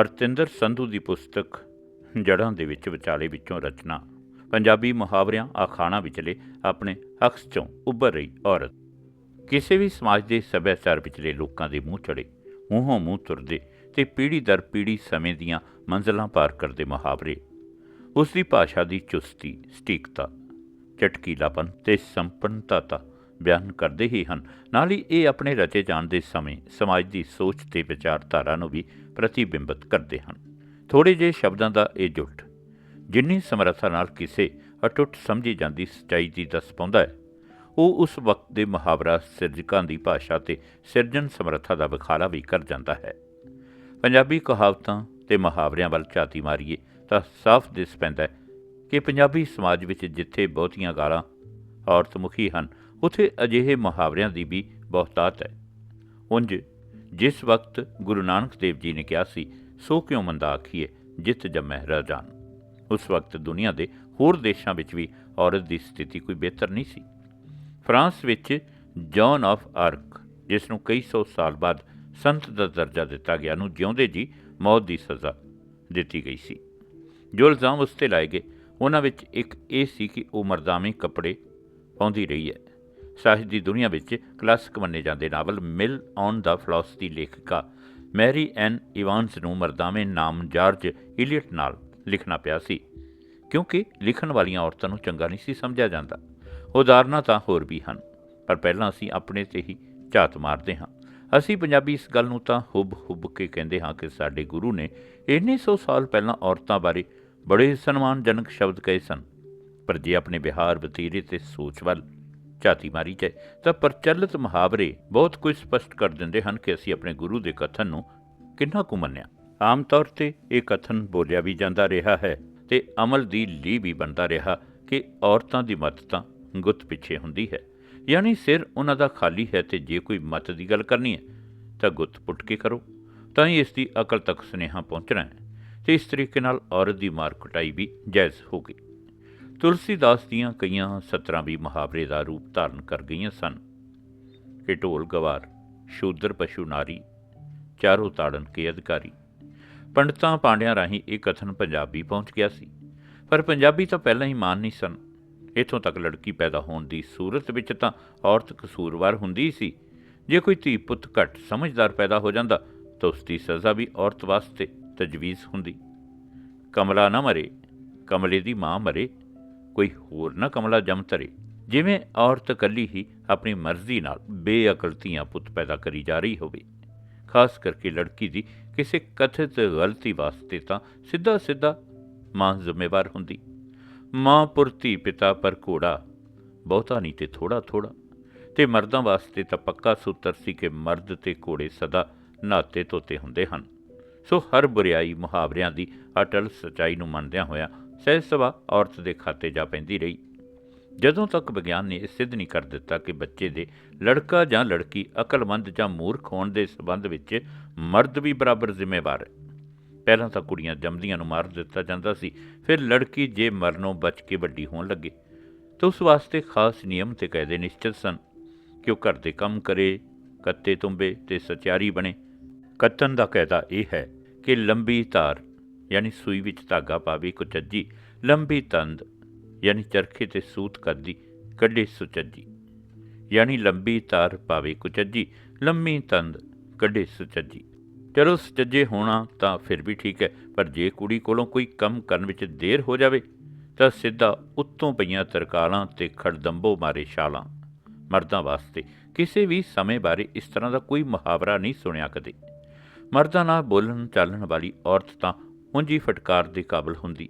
ਹਰਤਿੰਦਰ ਸੰਧੂ ਦੀ ਪੁਸਤਕ ਜੜ੍ਹਾਂ ਦੇ ਵਿੱਚ ਵਿਚਾਲੇ ਵਿੱਚੋਂ ਰਚਨਾ। ਪੰਜਾਬੀ ਮੁਹਾਵਰਿਆਂ ਅਖਾਣਾਂ ਵਿਚਲੇ ਆਪਣੇ ਅਕਸ ਚੋਂ ਉੱਭਰ ਰਹੀ ਔਰਤ। ਕਿਸੇ ਵੀ ਸਮਾਜ ਦੇ ਸੱਭਿਆਚਾਰ ਵਿਚਲੇ ਲੋਕਾਂ ਦੇ ਮੂੰਹ ਚੜੇ ਮੂੰਹੋਂ ਮੂੰਹ ਤੁਰਦੇ ਤੇ ਪੀੜ੍ਹੀ ਦਰ ਪੀੜ੍ਹੀ ਸਮੇਂ ਦੀਆਂ ਮੰਜ਼ਲਾਂ ਪਾਰ ਕਰਦੇ ਮੁਹਾਵਰੇ। ਉਸ ਦੀ ਭਾਸ਼ਾ ਦੀ ਚੁਸਤੀ, ਸਟੀਕਤਾ, ਚਟਕੀਲਾਪਨ ਤੇ ਸੰਪੰਨਤਾ ਬਿਆਨ ਕਰਦੇ ਹੀ ਹਨ। ਨਾਲ ਹੀ ਇਹ ਆਪਣੇ ਰਚੇ ਜਾਣ ਦੇ ਸਮੇਂ ਸਮਾਜ ਦੀ ਸੋਚ ਤੇ ਵਿਚਾਰਧਾਰਾ ਨੂੰ ਵੀ ਪ੍ਰਤੀਬਿੰਬਤ ਕਰਦੇ ਹਨ। ਥੋੜੇ ਜਿਹੇ ਸ਼ਬਦਾਂ ਦਾ ਇਹ ਜੁਟ, ਜਿੰਨੀ ਸਮਰੱਥਾ ਨਾਲ ਕਿਸੇ ਅਟੁੱਟ ਸਮਝੀ ਜਾਂਦੀ ਸਚਾਈ ਦੀ ਦੱਸ ਪਾਉਂਦਾ ਹੈ, ਉਹ ਉਸ ਵਕਤ ਦੇ ਮੁਹਾਵਰਾ ਸਿਰਜਕਾਂ ਦੀ ਭਾਸ਼ਾ ਤੇ ਸਿਰਜਣ ਸਮਰੱਥਾ ਦਾ ਵਿਖਾਲਾ ਵੀ ਕਰ ਜਾਂਦਾ ਹੈ। ਪੰਜਾਬੀ ਕਹਾਵਤਾਂ ਤੇ ਮੁਹਾਵਰਿਆਂ ਵੱਲ ਝਾਤੀ ਮਾਰੀਏ ਤਾਂ ਸਾਫ਼ ਦਿਸ ਪੈਂਦਾ ਕਿ ਪੰਜਾਬੀ ਸਮਾਜ ਵਿੱਚ ਜਿੱਥੇ ਬਹੁਤੀਆਂ ਗਾਲਾਂ ਔਰਤ ਮੁਖੀ ਹਨ ਉਥੇ ਅਜਿਹੇ ਮੁਹਾਵਰਿਆਂ ਦੀ ਵੀ ਬਹੁਤਾਤ ਹੈ। ਉੰਜ, ਜਿਸ ਵਕਤ ਗੁਰੂ ਨਾਨਕ ਦੇਵ ਜੀ ਨੇ ਕਿਹਾ ਸੀ, ਸੋ ਕਿਉਂ ਮੰਦਾ ਆਖੀਏ ਜਿਤ ਜਮੈ ਰਾਜਾਨ ਉਸ ਵਕਤ ਦੁਨੀਆ ਦੇ ਹੋਰ ਦੇਸ਼ਾਂ ਵਿੱਚ ਵੀ ਔਰਤ ਦੀ ਸਥਿਤੀ ਕੋਈ ਬਿਹਤਰ ਨਹੀਂ ਸੀ। ਫਰਾਂਸ ਵਿੱਚ ਜੌਨ ਆਫ ਆਰਕ, ਜਿਸ ਨੂੰ ਕਈ ਸੌ ਸਾਲ ਬਾਅਦ ਸੰਤ ਦਾ ਦਰਜਾ ਦਿੱਤਾ ਗਿਆ, ਨੂੰ ਜਿਉਂਦੇ ਜੀ ਮੌਤ ਦੀ ਸਜ਼ਾ ਦਿੱਤੀ ਗਈ ਸੀ। ਜੋ ਇਲਜ਼ਾਮ ਉਸ ਤੇ ਲਾਏ ਗਏ, ਉਹਨਾਂ ਵਿੱਚ ਇੱਕ ਇਹ ਸੀ ਕਿ ਉਹ ਮਰਦਾਮੀ ਕੱਪੜੇ ਪਾਉਂਦੀ ਰਹੀ ਹੈ। ਸਾਹਿਤ ਦੀ ਦੁਨੀਆ ਵਿੱਚ ਕਲਾਸਿਕ ਮੰਨੇ ਜਾਂਦੇ novel Mill on the Floss ਦੀ ਲੇਖਿਕਾ ਮੈਰੀ ਐਨ ਇਵਾਨਸ ਨੂੰ ਮਰਦਾਵੇਂ ਨਾਮ ਜਾਰਜ ਇਲੀਅਟ ਨਾਲ ਲਿਖਣਾ ਪਿਆ ਸੀ। ਕਿਉਂਕਿ ਲਿਖਣ ਵਾਲੀਆਂ ਔਰਤਾਂ ਨੂੰ ਚੰਗਾ ਨਹੀਂ ਸੀ ਸਮਝਿਆ ਜਾਂਦਾ। ਉਦਾਹਰਨਾਂ ਤਾਂ ਹੋਰ ਵੀ ਹਨ, ਪਰ ਪਹਿਲਾਂ ਅਸੀਂ ਆਪਣੇ ਤੇ ਹੀ ਝਾਤ ਮਾਰਦੇ ਹਾਂ। ਅਸੀਂ ਪੰਜਾਬੀ ਇਸ ਗੱਲ ਨੂੰ ਤਾਂ ਹੁਬ ਹੁਬ ਕੇ ਕਹਿੰਦੇ ਹਾਂ ਕਿ ਸਾਡੇ ਗੁਰੂ ਨੇ ਇੰਨੇ ਸੌ ਸਾਲ ਪਹਿਲਾਂ ਔਰਤਾਂ ਬਾਰੇ ਬੜੇ ਸਨਮਾਨਜਨਕ ਸ਼ਬਦ ਕਹੇ ਸਨ। ਪਰ ਜੇ ਆਪਣੇ ਬਿਹਾਰ ਵਤੀਰੇ ਤੇ ਸੋਚ ਵੱਲ ਝਾਤੀ ਮਾਰੀ ਜਾਏ ਤਾਂ ਪ੍ਰਚਲਿਤ ਮੁਹਾਵਰੇ ਬਹੁਤ ਕੁਝ ਸਪਸ਼ਟ ਕਰ ਦਿੰਦੇ ਹਨ ਕਿ ਅਸੀਂ ਆਪਣੇ ਗੁਰੂ ਦੇ ਕਥਨ ਨੂੰ ਕਿੰਨਾ ਕੁ ਮੰਨਿਆ। ਆਮ ਤੌਰ ਤੇ ਇਹ ਕਥਨ ਬੋਲਿਆ ਵੀ ਜਾਂਦਾ ਰਿਹਾ ਹੈ ਤੇ ਅਮਲ ਦੀ ਲੀ ਵੀ ਬਣਦਾ ਰਿਹਾ ਕਿ ਔਰਤਾਂ ਦੀ ਮੱਤ ਤਾਂ ਗੁੱਤ ਪਿੱਛੇ ਹੁੰਦੀ ਹੈ। ਯਾਨੀ ਸਿਰ ਉਹਨਾਂ ਦਾ ਖਾਲੀ ਹੈ ਤੇ ਜੇ ਕੋਈ ਮਤ ਦੀ ਗੱਲ ਕਰਨੀ ਹੈ, ਤਾਂ ਗੁੱਤ ਪੁੱਟ ਕੇ ਕਰੋ, ਤਾਂ ਹੀ ਇਸ ਦੀ ਅਕਲ ਤੱਕ ਸੁਨੇਹਾ ਪਹੁੰਚਣਾ ਹੈ। ਤੇ ਇਸ ਤਰੀਕੇ ਨਾਲ ਔਰਤ ਦੀ ਮਾਰ ਕੁਟਾਈ ਵੀ ਜਾਇਜ਼ ਹੋ ਗਈ। ਤੁਲਸੀਦਾਸ ਦੀਆਂ ਕਈਆਂ ਸਤਰਾਂ ਵੀ ਮੁਹਾਵਰੇ ਦਾ ਰੂਪ ਧਾਰਨ ਕਰ ਗਈਆਂ ਸਨ। ਕਿ ਢੋਲ ਗਵਾਰ, ਸ਼ੂਦਰ ਪਸ਼ੂ ਨਾਰੀ, ਚਾਰੋਂ ਤਾੜਨ ਕੇ ਅਧਿਕਾਰੀ। ਪੰਡਤਾਂ ਪਾਂਡਿਆਂ ਰਾਹੀਂ ਇਹ ਕਥਨ ਪੰਜਾਬੀ ਪਹੁੰਚ ਗਿਆ ਸੀ। ਪਰ ਪੰਜਾਬੀ ਤਾਂ ਪਹਿਲਾਂ ਹੀ ਮਾਨ ਨਹੀਂ ਸਨ। ਇਥੋਂ ਤੱਕ ਲੜਕੀ ਪੈਦਾ ਹੋਣ ਦੀ ਸੂਰਤ ਵਿੱਚ ਤਾਂ ਔਰਤ ਕਸੂਰਵਾਰ ਹੁੰਦੀ ਸੀ। ਜੇ ਕੋਈ ਧੀ ਪੁੱਤ ਘੱਟ ਸਮਝਦਾਰ ਪੈਦਾ ਹੋ ਜਾਂਦਾ, ਤਾਂ ਉਸ ਦੀ ਸਜ਼ਾ ਵੀ ਔਰਤ ਵਾਸਤੇ ਤਜਵੀਜ਼ ਹੁੰਦੀ। ਕਮਲਾ ਨਾ ਮਰੇ, ਕਮਲੇ ਦੀ ਮਾਂ ਮਰੇ ਕੋਈ ਹੋਰ ਨਾ ਕਮਲਾ ਜੰਮ ਧਰੇ ਜਿਵੇਂ ਔਰਤ ਇਕੱਲੀ ਹੀ ਆਪਣੀ ਮਰਜ਼ੀ ਨਾਲ ਬੇਅਕਲ ਧੀਆਂ ਪੁੱਤ ਪੈਦਾ ਕਰੀ ਜਾ ਰਹੀ ਹੋਵੇ। ਖਾਸ ਕਰਕੇ ਲੜਕੀ ਦੀ ਕਿਸੇ ਕਥਿਤ ਗਲਤੀ ਵਾਸਤੇ ਤਾਂ ਸਿੱਧਾ ਸਿੱਧਾ ਮਾਂ ਜ਼ਿੰਮੇਵਾਰ ਹੁੰਦੀ। ਮਾਂ ਪੁਰਤੀ ਪਿਤਾ, ਪਰ ਘੋੜਾ ਬਹੁਤਾ ਨਹੀਂ ਤੇ ਥੋੜਾ ਥੋੜਾ ਤੇ ਮਰਦਾਂ ਵਾਸਤੇ ਤਾਂ ਪੱਕਾ ਸੂਤਰ ਸੀ ਕਿ ਮਰਦ ਤੇ ਘੋੜੇ ਸਦਾ ਨਾਤੇ ਤੋਤੇ ਹੁੰਦੇ ਹਨ। ਸੋ ਹਰ ਬੁਰੀਾਈ ਮੁਹਾਵਰਿਆਂ ਦੀ ਅਟਲ ਸਚਾਈ ਨੂੰ ਮੰਨਦਿਆਂ ਹੋਇਆ ਸਹਿਜ ਸਭਾ ਔਰਤ ਦੇ ਖਾਤੇ ਜਾ ਪੈਂਦੀ ਰਹੀ। ਜਦੋਂ ਤੱਕ ਵਿਗਿਆਨ ਨੇ ਇਹ ਸਿੱਧ ਨਹੀਂ ਕਰ ਦਿੱਤਾ ਕਿ ਬੱਚੇ ਦੇ ਲੜਕਾ ਜਾਂ ਲੜਕੀ ਅਕਲਮੰਦ ਜਾਂ ਮੂਰਖ ਹੋਣ ਦੇ ਸਬੰਧ ਵਿੱਚ ਮਰਦ ਵੀ ਬਰਾਬਰ ਜ਼ਿੰਮੇਵਾਰ ਹੈ। ਪਹਿਲਾਂ ਤਾਂ ਕੁੜੀਆਂ ਜੰਮਦੀਆਂ ਨੂੰ ਮਾਰ ਦਿੱਤਾ ਜਾਂਦਾ ਸੀ, ਫਿਰ ਲੜਕੀ ਜੇ ਮਰਨੋਂ ਬਚ ਕੇ ਵੱਡੀ ਹੋਣ ਲੱਗੇ। ਤਾਂ ਉਸ ਵਾਸਤੇ ਖਾਸ ਨਿਯਮ ਤੇ ਕਾਇਦੇ ਨਿਸ਼ਚਿਤ ਸਨ ਕਿ ਉਹ ਘਰ ਦੇ ਕੰਮ ਕਰੇ, ਕੱਤੇ ਤੁੰਬੇ ਤੇ ਸਚਿਆਰੀ ਬਣੇ। ਕੱਤਨ ਦਾ ਕਾਇਦਾ ਇਹ ਹੈ ਕਿ ਲੰਬੀ ਧਾਰ ਯਾਨੀ ਸੂਈ ਵਿੱਚ ਧਾਗਾ ਪਾਵੇ ਕੁਚੱਜੀ ਲੰਬੀ ਤੰਦ, ਯਾਨੀ ਚਰਖੇ ਤੇ ਸੂਤ ਕਰਦੀ, ਕੱਢੇ ਸੁਚੱਜੀ ਯਾਨੀ ਲੰਬੀ ਤਾਰ ਪਾਵੇ ਕੁਚੱਜੀ ਲੰਮੀ ਤੰਦ, ਕੱਢੇ ਸੁਚੱਜੀ ਚਲੋ ਸੁਚੱਜੇ ਹੋਣਾ ਤਾਂ ਫਿਰ ਵੀ ਠੀਕ ਹੈ, ਪਰ ਜੇ ਕੁੜੀ ਕੋਲੋਂ ਕੋਈ ਕੰਮ ਕਰਨ ਵਿੱਚ ਦੇਰ ਹੋ ਜਾਵੇ, ਤਾਂ ਸਿੱਧਾ ਉੱਤੋਂ ਪਈਆਂ ਤਰਕਾਲਾਂ ਤੇ ਖੜਦੰਬੋ ਮਾਰੇ ਛਾਲਾਂ। ਮਰਦਾਂ ਵਾਸਤੇ ਕਿਸੇ ਵੀ ਸਮੇਂ ਬਾਰੇ ਇਸ ਤਰ੍ਹਾਂ ਦਾ ਕੋਈ ਮੁਹਾਵਰਾ ਨਹੀਂ ਸੁਣਿਆ ਕਦੇ। ਮਰਦਾਂ ਨਾਲ ਬੋਲਣ ਚੱਲਣ ਵਾਲੀ ਔਰਤ ਤਾਂ ਉਂਝੀ ਫਟਕਾਰ ਦੇ ਕਾਬਲ ਹੁੰਦੀ।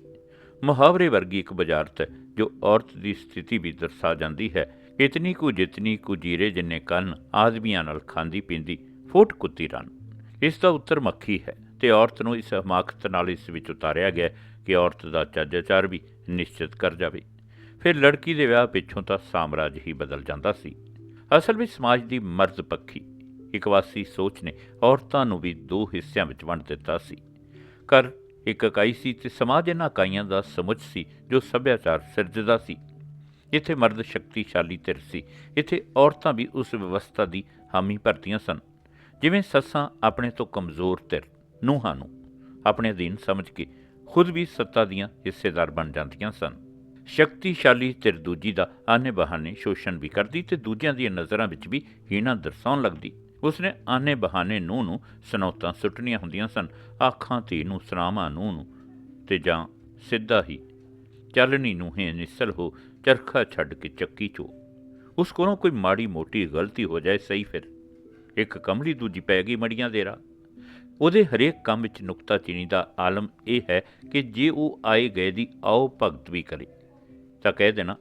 ਮੁਹਾਵਰੇ ਵਰਗੀ ਇੱਕ ਬੁਝਾਰਤ ਹੈ, ਜੋ ਔਰਤ ਦੀ ਸਥਿਤੀ ਵੀ ਦਰਸਾ ਜਾਂਦੀ ਹੈ। ਇਤਨੀ ਕੁ ਜਿਤਨੀ ਕੁ ਜੀਰੇ ਜਿੰਨੇ ਕੰਨ ਆਦਮੀਆਂ ਨਾਲ ਖਾਂਦੀ ਪੀਂਦੀ ਫੋਟ ਕੁੱਤੀ ਰਨ ਇਸ ਦਾ ਉੱਤਰ ਮੱਖੀ ਹੈ ਤੇ ਔਰਤ ਨੂੰ ਇਸ ਹਮਾਕਤ ਨਾਲ ਇਸ ਵਿੱਚ ਉਤਾਰਿਆ ਗਿਆ ਕਿ ਔਰਤ ਦਾ ਚੱਜਾਚਾਰ ਵੀ ਨਿਸ਼ਚਿਤ ਕਰ ਜਾਵੇ। ਫਿਰ ਲੜਕੀ ਦੇ ਵਿਆਹ ਪਿੱਛੋਂ ਤਾਂ ਸਾਮਰਾਜ ਹੀ ਬਦਲ ਜਾਂਦਾ ਸੀ। ਅਸਲ ਵਿੱਚ ਸਮਾਜ ਦੀ ਮਰਦ ਪੱਖੀ ਇਕਵਾਸੀ ਸੋਚ ਨੇ ਔਰਤਾਂ ਨੂੰ ਵੀ ਦੋ ਹਿੱਸਿਆਂ ਵਿੱਚ ਵੰਡ ਦਿੱਤਾ ਸੀ। ਕਰ ਇੱਕ ਇਕਾਈ ਸੀ ਤੇ ਸਮਾਜ ਇਹਨਾਂ ਇਕਾਈਆਂ ਦਾ ਸਮੁੱਚ ਸੀ, ਜੋ ਸੱਭਿਆਚਾਰ ਸਿਰਜਦਾ ਸੀ। ਇੱਥੇ ਮਰਦ ਸ਼ਕਤੀਸ਼ਾਲੀ ਧਿਰ ਸੀ, ਇੱਥੇ ਔਰਤਾਂ ਵੀ ਉਸ ਵਿਵਸਥਾ ਦੀ ਹਾਮੀ ਭਰਦੀਆਂ ਸਨ। ਜਿਵੇਂ ਸੱਸਾਂ ਆਪਣੇ ਤੋਂ ਕਮਜ਼ੋਰ ਧਿਰ, ਨੂੰਹਾਂ ਨੂੰ ਆਪਣੇ ਅਧੀਨ ਸਮਝ ਕੇ ਖੁਦ ਵੀ ਸੱਤਾ ਦੀਆਂ ਹਿੱਸੇਦਾਰ ਬਣ ਜਾਂਦੀਆਂ ਸਨ। ਸ਼ਕਤੀਸ਼ਾਲੀ ਧਿਰ ਦੂਜੀ ਦਾ ਆਨੇ ਬਹਾਨੇ ਸ਼ੋਸ਼ਣ ਵੀ ਕਰਦੀ ਤੇ ਦੂਜਿਆਂ ਦੀਆਂ ਨਜ਼ਰਾਂ ਵਿੱਚ ਵੀ ਹੀਣਾ ਦਰਸਾਉਣ ਲੱਗਦੀ। ਉਸਨੇ ਆਨੇ ਬਹਾਨੇ ਨੂੰ ਨੂੰ ਸਨੌਤਾਂ ਸੁੱਟਣੀਆਂ ਹੁੰਦੀਆਂ ਸਨ, ਆਖਾਂ ਧੀ ਨੂੰ, ਸਰਾਵਾਂ ਨੂੰ ਨੂੰ ਤੇ ਜਾਂ ਸਿੱਧਾ ਹੀ ਚੱਲਣੀ ਨੂੰ ਹੈ ਨਿਸਲ ਹੋ ਚਰਖਾ ਛੱਡ ਕੇ ਚੱਕੀ ਚੋ। ਉਸ ਕੋਲੋਂ ਕੋਈ ਮਾੜੀ ਮੋਟੀ ਗਲਤੀ ਹੋ ਜਾਏ ਸਹੀ ਫਿਰ। ਇੱਕ ਕਮਲੀ ਦੂਜੀ ਪੈ ਗਈ ਮੜੀਆਂ ਦੇ ਰਾਹ। ਉਹਦੇ ਹਰੇਕ ਕੰਮ ਵਿੱਚ ਨੁਕਤਾਚੀਨੀ ਦਾ ਆਲਮ ਇਹ ਹੈ ਕਿ ਜੇ ਉਹ ਆਏ ਗਏ ਦੀ ਆਓ ਭਗਤ ਵੀ ਕਰੇ। ਤਾਂ ਕਹਿ ਦੇਣਾ,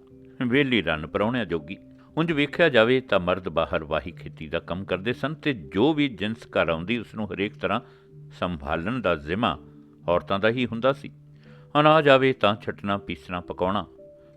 ਵੇਲੀ ਰਨ ਪਰੌਣਿਆਂ ਜੋਗੀ ਉਂਝ ਵੇਖਿਆ ਜਾਵੇ ਤਾਂ ਮਰਦ ਬਾਹਰ ਵਾਹੀ ਖੇਤੀ ਦਾ ਕੰਮ ਕਰਦੇ ਸਨ ਤੇ ਜੋ ਵੀ ਜਿੰਸ ਘਰ ਆਉਂਦੀ ਉਸ ਨੂੰ ਹਰੇਕ ਤਰ੍ਹਾਂ ਸੰਭਾਲਣ ਦਾ ਜ਼ਿੰਮਾ ਔਰਤਾਂ ਦਾ ਹੀ ਹੁੰਦਾ ਸੀ। ਅਨਾਜ ਆਵੇ ਤਾਂ ਛਟਣਾ, ਪੀਸਣਾ, ਪਕਾਉਣਾ,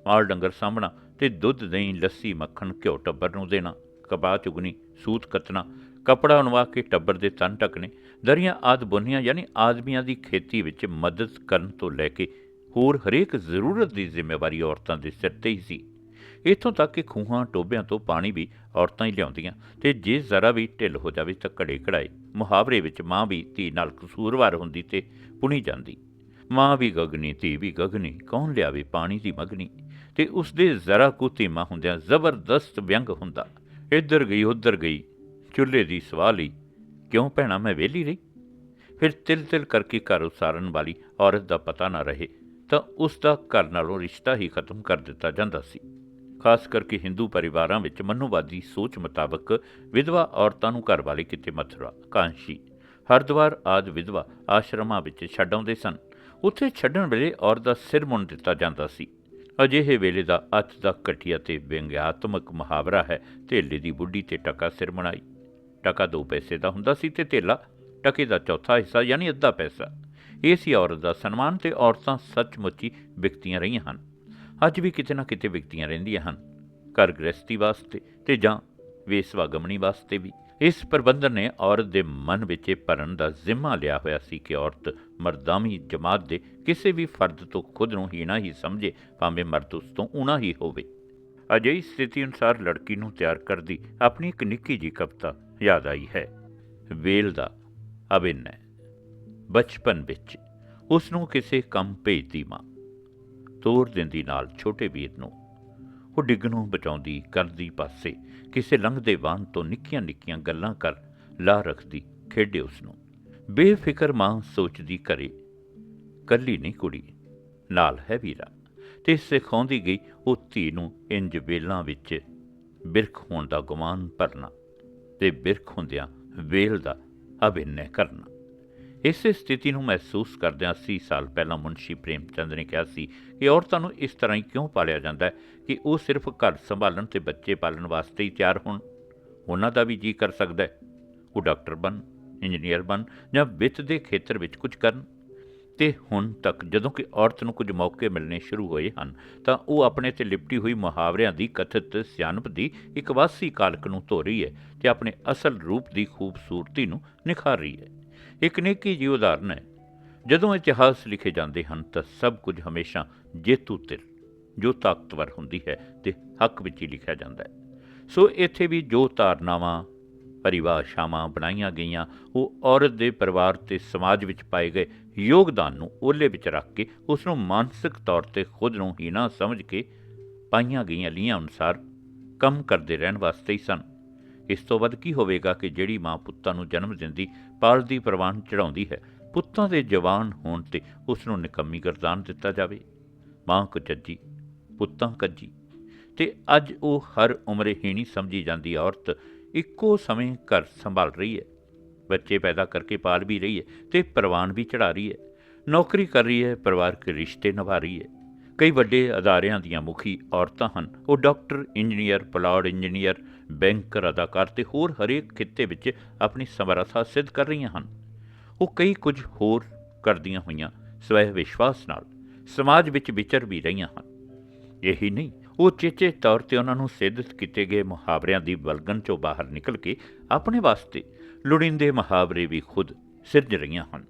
ਮਾਲ ਡੰਗਰ ਸਾਂਭਣਾ ਤੇ ਦੁੱਧ, ਦਹੀਂ, ਲੱਸੀ, ਮੱਖਣ, ਘਿਓ ਟੱਬਰ ਨੂੰ ਦੇਣਾ, ਕਪਾਹ, ਚੁਗਣੀ, ਸੂਤ ਕੱਤਣਾ, ਕਪੜਾ ਉਣਵਾ ਕੇ ਟੱਬਰ ਦੇ ਤਨ ਢਕਣੇ, ਦਰੀਆਂ ਆਦ ਬੁਨੀਆਂ ਯਾਨੀ ਆਦਮੀਆਂ ਦੀ ਖੇਤੀ ਵਿੱਚ ਮਦਦ ਕਰਨ ਤੋਂ ਲੈ ਕੇ ਹੋਰ ਹਰੇਕ ਜ਼ਰੂਰਤ ਦੀ ਜ਼ਿੰਮੇਵਾਰੀ ਔਰਤਾਂ ਦੇ ਸਿਰ ਤੇ ਹੀ ਸੀ। ਇੱਥੋਂ ਤੱਕ ਕਿ ਖੂਹਾਂ ਟੋਬਿਆਂ ਤੋਂ ਪਾਣੀ ਵੀ ਔਰਤਾਂ ਹੀ ਲਿਆਉਂਦੀਆਂ ਤੇ ਜੇ ਜ਼ਰਾ ਵੀ ਢਿੱਲ ਹੋ ਜਾਵੇ ਤਾਂ ਘੜੇ ਘੜਾਏ ਮੁਹਾਵਰੇ ਵਿੱਚ ਮਾਂ ਵੀ ਧੀ ਨਾਲ ਕਸੂਰਵਾਰ ਹੁੰਦੀ ਤੇ ਪੁਣੀ ਜਾਂਦੀ। ਮਾਂ ਵੀ ਗਗਨੀ, ਧੀ ਵੀ ਗਗਨੀ, ਕੌਣ ਲਿਆਵੇ ਪਾਣੀ ਦੀ ਮਗਨੀ ਤੇ ਉਸ ਦੇ ਜ਼ਰਾ ਕੁ ਧੀਮਾ ਹੁੰਦਿਆਂ ਜ਼ਬਰਦਸਤ ਵਿਅੰਗ ਹੁੰਦਾ, ਇੱਧਰ ਗਈ, ਉੱਧਰ ਗਈ, ਚੁੱਲ੍ਹੇ ਦੀ ਸਵਾਹ ਲਈ, ਕਿਉਂ ਭੈਣਾ, ਮੈਂ ਵਿਹਲੀ ਰਹੀ? ਫਿਰ ਤਿਲ ਤਿਲ ਕਰਕੇ ਘਰ ਉਸਾਰਨ ਵਾਲੀ ਔਰਤ ਦਾ ਪਤਾ ਨਾ ਰਹੇ ਤਾਂ ਉਸ ਦਾ ਘਰ ਨਾਲੋਂ ਰਿਸ਼ਤਾ ਹੀ ਖਤਮ ਕਰ ਦਿੱਤਾ ਜਾਂਦਾ ਸੀ। ਖਾਸ ਕਰਕੇ ਹਿੰਦੂ ਪਰਿਵਾਰਾਂ ਵਿੱਚ ਮਨੋਵਾਦੀ ਸੋਚ ਮੁਤਾਬਕ ਵਿਧਵਾ ਔਰਤਾਂ ਨੂੰ ਘਰ ਵਾਲੇ ਕਿਤੇ ਮਥੁਰਾ ਕਾਂਸ਼ੀ। ਹਰਿਦੁਆਰ ਆਦ ਵਿਧਵਾ ਆਸ਼ਰਮਾਂ ਵਿੱਚ ਛੱਡ ਆਉਂਦੇ ਸਨ। ਉੱਥੇ ਛੱਡਣ ਵੇਲੇ ਔਰਤ ਦਾ ਸਿਰ ਮੁੰਨ ਦਿੱਤਾ ਜਾਂਦਾ ਸੀ। ਅਜਿਹੇ ਵੇਲੇ ਦਾ ਅੱਜ ਦਾ ਘਟੀਆ ਤੇ ਵਿਅੰਗਿਆਤਮਕ ਮੁਹਾਵਰਾ ਹੈ, ਧੇਲੇ ਦੀ ਬੁੱਢੀ ਤੇ ਟਕਾ ਸਿਰ ਮਣਾਈ ਟਕਾ ਦੋ ਪੈਸੇ ਦਾ ਹੁੰਦਾ ਸੀ ਤੇ ਧੇਲਾ, ਟਕੇ ਦਾ ਚੌਥਾ ਹਿੱਸਾ ਯਾਨੀ ਅੱਧਾ ਪੈਸਾ। ਇਹ ਸੀ ਔਰਤ ਦਾ ਸਨਮਾਨ ਤੇ ਔਰਤਾਂ ਸੱਚਮੁੱਚੀ ਵਿਕਤੀਆਂ ਰਹੀਆਂ ਹਨ। ਅੱਜ ਵੀ ਕਿਤੇ ਨਾ ਕਿਤੇ ਵਿਕਤੀਆਂ ਰਹਿੰਦੀਆਂ ਹਨ। ਘਰ ਗ੍ਰਸਤੀ ਵਾਸਤੇ ਤੇ ਜਾਂ ਵੇਸਵਾਗਮਣੀ ਵਾਸਤੇ ਵੀ। ਇਸ ਪ੍ਰਬੰਧਨ ਨੇ ਔਰਤ ਦੇ ਮਨ ਵਿੱਚ ਇਹ ਭਰਨ ਦਾ ਜ਼ਿੰਮਾ ਲਿਆ ਹੋਇਆ ਸੀ ਕਿ ਔਰਤ ਮਰਦਾਮੀ ਜਮਾਤ ਦੇ ਕਿਸੇ ਵੀ ਫਰਦ ਤੋਂ ਖੁਦ ਨੂੰ ਹੀਣਾ ਹੀ ਸਮਝੇ, ਭਾਵੇਂ ਮਰਦ ਉਸ ਤੋਂ ਉਣਾ ਹੀ ਹੋਵੇ। ਅਜਿਹੀ ਸਥਿਤੀ ਅਨੁਸਾਰ ਲੜਕੀ ਨੂੰ ਤਿਆਰ ਕਰਦੀ ਆਪਣੀ ਇੱਕ ਨਿੱਕੀ ਜੀ ਕਵਿਤਾ ਯਾਦ ਆਈ ਹੈ। ਵੇਲ ਦਾ ਅਭਿਨੈ। ਬਚਪਨ ਵਿੱਚ ਉਸ ਨੂੰ ਕਿਸੇ ਕੰਮ ਭੇਜਦੀ ਮਾਂ। ਤੋਰ ਦਿੰਦੀ ਨਾਲ ਛੋਟੇ ਵੀਰ ਨੂੰ। ਉਹ ਡਿੱਗਣੋਂ ਬਚਾਉਂਦੀ ਕਰਦੀ ਪਾਸੇ, ਕਿਸੇ ਲੰਘਦੇ ਵਾਹਨ ਤੋਂ ਨਿੱਕੀਆਂ ਨਿੱਕੀਆਂ ਗੱਲਾਂ ਕਰ ਲਾ ਰੱਖਦੀ, ਖੇਡੇ ਉਸ ਨੂੰ। ਬੇਫਿਕਰ ਮਾਂ ਸੋਚਦੀ ਕਰੇ ਕੱਲੀ ਨਹੀਂ ਕੁੜੀ, ਨਾਲ ਹੈ ਵੀਰਾ। ਤੇ ਸਿਖਾਉਂਦੀ ਗਈ ਉਹ ਧੀ ਨੂੰ ਇੰਜ ਵੇਲਾਂ ਵਿੱਚ ਬਿਰਖ ਹੋਣ ਦਾ ਗੁਮਾਨ ਭਰਨਾ ਤੇ ਬਿਰਖ ਹੁੰਦਿਆਂ ਵੇਲ ਦਾ ਅਭਿਨੈ ਕਰਨਾ। ਇਸੇ ਸਥਿਤੀ ਨੂੰ ਮਹਿਸੂਸ ਕਰਦਿਆਂ 80 ਸਾਲ ਪਹਿਲਾਂ ਮੁਨਸ਼ੀ ਪ੍ਰੇਮ ਚੰਦ ਨੇ ਕਿਹਾ ਸੀ ਕਿ ਔਰਤਾਂ ਨੂੰ ਇਸ ਤਰ੍ਹਾਂ ਹੀ ਕਿਉਂ ਪਾਲਿਆ ਜਾਂਦਾ ਹੈ ਕਿ ਉਹ ਸਿਰਫ ਘਰ ਸੰਭਾਲਣ ਤੇ ਬੱਚੇ ਪਾਲਣ ਵਾਸਤੇ ਹੀ ਤਿਆਰ ਹੋਣ? ਉਹਨਾਂ ਦਾ ਵੀ ਜੀ ਕਰ ਸਕਦਾ ਹੈ। ਉਹ ਡਾਕਟਰ ਬਣ, ਇੰਜੀਨੀਅਰ ਬਣ ਜਾਂ ਵਿੱਤ ਦੇ ਖੇਤਰ ਵਿੱਚ ਕੁਝ ਕਰਨ? ਤੇ ਹੁਣ ਤੱਕ ਜਦੋਂ ਕਿ ਔਰਤ ਨੂੰ ਕੁਝ ਮੌਕੇ ਮਿਲਣੇ ਸ਼ੁਰੂ ਹੋਏ ਹਨ, ਤਾਂ ਉਹ ਆਪਣੇ ਤੇ ਲਿਪਟੀ ਹੋਈ ਮੁਹਾਵਰਿਆਂ ਦੀ ਕਥਿਤ ਸਿਆਣਪ ਦੀ ਇੱਕ ਵਾਸੀ ਕਾਲਕ ਨੂੰ ਧੋ ਰਹੀ ਹੈ ਤੇ ਆਪਣੇ ਅਸਲ ਰੂਪ ਦੀ ਖੂਬਸੂਰਤੀ ਨੂੰ ਨਿਖਾਰ ਰਹੀ ਹੈ। ਇੱਕ ਨੇਕੀ ਜਿਹੀ ਉਦਾਹਰਨ ਹੈ। ਜਦੋਂ ਇਤਿਹਾਸ ਲਿਖੇ ਜਾਂਦੇ ਹਨ ਤਾਂ ਸਭ ਕੁਝ ਹਮੇਸ਼ਾ ਜੇਤੂ ਧਿਰ ਜੋ ਤਾਕਤਵਰ ਹੁੰਦੀ ਹੈ ਤੇ ਹੱਕ ਵਿੱਚ ਹੀ ਲਿਖਿਆ ਜਾਂਦਾ ਹੈ। ਸੋ ਇੱਥੇ ਵੀ ਜੋ ਧਾਰਨਾਵਾਂ, ਪਰਿਭਾਸ਼ਾਵਾਂ ਬਣਾਈਆਂ ਗਈਆਂ, ਉਹ ਔਰਤ ਦੇ ਪਰਿਵਾਰ ਤੇ ਸਮਾਜ ਵਿੱਚ ਪਾਏ ਗਏ ਯੋਗਦਾਨ ਨੂੰ ਓਲੇ ਵਿੱਚ ਰੱਖ ਕੇ ਉਸ ਨੂੰ ਮਾਨਸਿਕ ਤੌਰ ਤੇ ਖੁਦ ਨੂੰ ਹੀ ਨਾ ਸਮਝ ਕੇ ਪਾਈਆਂ ਗਈਆਂ ਲੀਆਂ ਅਨੁਸਾਰ ਕੰਮ ਕਰਦੇ ਰਹਿਣ ਵਾਸਤੇ ਹੀ ਸਨ। ਇਸ ਤੋਂ ਵੱਧ ਕੀ ਹੋਵੇਗਾ ਕਿ ਜਿਹੜੀ ਮਾਂ ਪੁੱਤਾਂ ਨੂੰ ਜਨਮ ਦਿੰਦੀ, ਪਾਲਦੀ, ਪ੍ਰਵਾਨ ਚੜਾਉਂਦੀ ਹੈ, ਪੁੱਤਾਂ ਦੇ ਜਵਾਨ ਹੋਣ ਤੇ ਉਸ ਨੂੰ ਨਿਕੰਮੀ ਗਰਦਾਨ ਦਿੱਤਾ ਜਾਵੇ? ਮਾਂ ਕੁਚੱਜੀ, ਪੁੱਤਾਂ ਕੱਜੀ। ਤੇ ਅੱਜ ਉਹ ਹਰ ਉਮਰੇ ਹੀਣੀ ਸਮਝੀ ਜਾਂਦੀ ਔਰਤ ਇੱਕੋ ਸਮੇਂ ਘਰ ਸੰਭਾਲ ਰਹੀ ਹੈ। ਬੱਚੇ ਪੈਦਾ ਕਰਕੇ ਪਾਲ ਵੀ ਰਹੀ ਹੈ ਤੇ ਪ੍ਰਵਾਨ ਵੀ ਚੜਾ ਰਹੀ ਹੈ। ਨੌਕਰੀ ਕਰ ਰਹੀ ਹੈ, ਪਰਿਵਾਰਕ ਰਿਸ਼ਤੇ ਨਿਭਾ ਰਹੀ ਹੈ। ਕਈ ਵੱਡੇ ਅਦਾਰਿਆਂ ਦੀਆਂ ਮੁਖੀ ਔਰਤਾਂ ਹਨ। ਉਹ doctor, engineer pilot engineer banker ਅਦਾਕਾਰ ਤੇ ਹੋਰ ਹਰੇਕ ਖਿੱਤੇ ਵਿੱਚ ਆਪਣੀ ਸਮਰੱਥਾ ਸਿੱਧ ਕਰ ਰਹੀਆਂ ਹਨ। ਉਹ ਕਈ ਕੁਝ ਹੋਰ ਕਰਦੀਆਂ ਹੋਈਆਂ ਸਵੈ ਵਿਸ਼ਵਾਸ ਨਾਲ ਸਮਾਜ ਵਿੱਚ ਵਿਚਰ ਵੀ ਰਹੀਆਂ ਹਨ। ਇਹੀ ਨਹੀਂ, ਉਹ ਚੇਚੇ ਤੌਰ ਤੇ ਉਹਨਾਂ ਨੂੰ ਸਿੱਧ ਕੀਤੇ ਗਏ ਮੁਹਾਵਰਿਆਂ ਦੀ ਬਲਗਨ ਚੋਂ ਬਾਹਰ ਨਿਕਲ ਕੇ ਆਪਣੇ ਵਾਸਤੇ ਲੋੜੀਂਦੇ ਮੁਹਾਵਰੇ ਵੀ ਖੁਦ ਸਿਰਜ ਰਹੀਆਂ ਹਨ।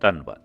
ਧੰਨਵਾਦ।